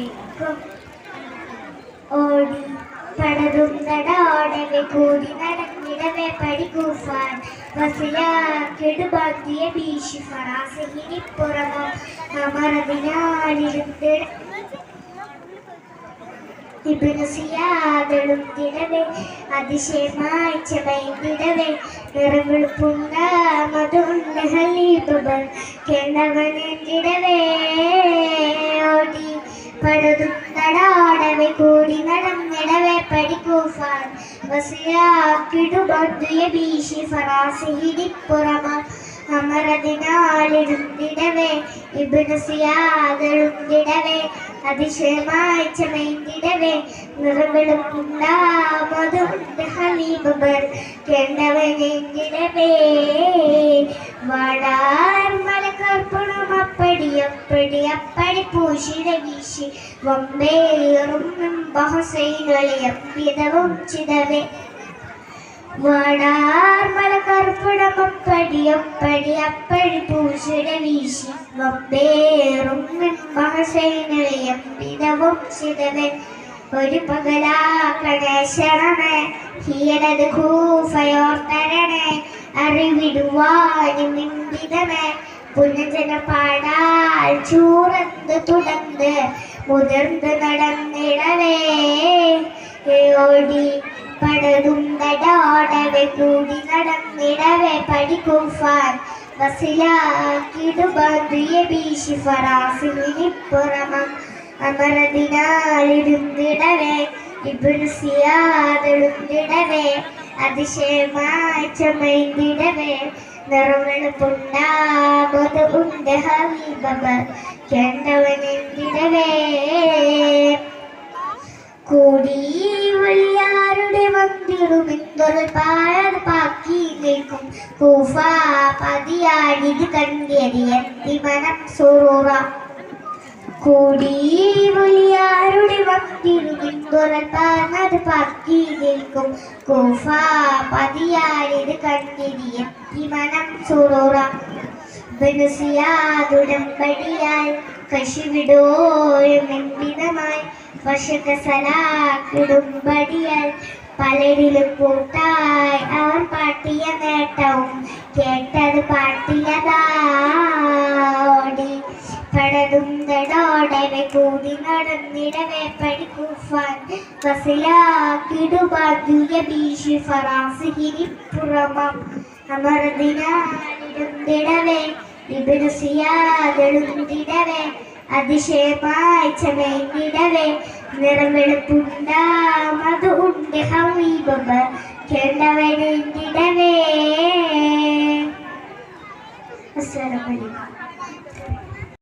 വയ്ക്കും ഓടി പടതും നടോടവെ കൂടി നടന്നിടവെ പടികൂഫാൻ വസിലാക്കിടുബാക്കിയ ബീഷി ഫറാസിഹിനിപ്പുറമോ അമറതിനാലിരുന്നിട ഇബിനു സിയാദളും തിടവേ അതിശയമായി ഓടി പടതും നടാടവെ കൂടി നടന്നിടവെ പടിക്കൂഫാൻ വസിയാക്കിടുബന്ധുയ ഭീഷി ഫറാസിഹിനിപ്പുറമ അമറതിനാലിടുന്നിടവേ ഇബിനു സിയാദളുന്നിടവേ അതിശയമായി ചമൈന്തിടവേ നിറവെളുപ്പുണ്ടാമതുണ്ട് ഹലീബർ കേണ്ടവനെങ്കിടവേ വാടാർ മലക്കർപ്പണം അപ്പടി അപ്പടി അപ്പടി പൂശിട വീശി വമ്പേറും ബഹസൈനളിയപ്പിതവും ചിതവേ. വാടാർമല മലകർപ്പണം അപ്പടി പൂശിട വീശി വമ്പേറും മഹസൈനളിയപ്പിതവും ചിതവേ. ഒരു പകലാ ഗണേശണമേ ഹീരത് കൂഫയോർത്തരണേ അറിവിടുവാനും ഇമ്പിതമേ പുനജന പാടാൽ ചൂറന്ന് തുടർന്ന് മുതിർന്ന് നടന്നിടവേ. ഓടി പടതും നടോടവെ കൂടി നടന്നിടവേ. പടിക്കൂഫാൻ വസിലാക്കിടുബന്ധിയ ബീശി ഫറാസിനിപ്പുറമം അമരതിനാലിരുന്നിടവേ ഇബിന് സിയാതെടുത്തിടവേ അതിശയമായി ചമൈന്തിടവേ വലിയാരുടെ വന്നിടുമെന്തൊരു പാഴത് പാക്കി നിൽക്കും കൂഫ എത്തി മനം സുറൂറ. നിൽക്കും മനം വശകസലാക്കിടുമ്പടിയാൽ പലരിലും കൂട്ടായി അവർ പാട്ടിയ നേട്ടവും. കേട്ടത് പാട്ടിയതാടി പടതും തടോടവെ കൂടി നടന്നിടവെ പഠിക്കുഫാൻ വസിലാക്കിടുബാദ്യ ഭീഷി ഫറാസ് ഗിരിപ്പുറമം ഇബിനു സിയാതെളുന്നിടവേ അതിശയമായി ചമയന്നിടവേ ഹവീബബ കേണ്ടവനിടവേ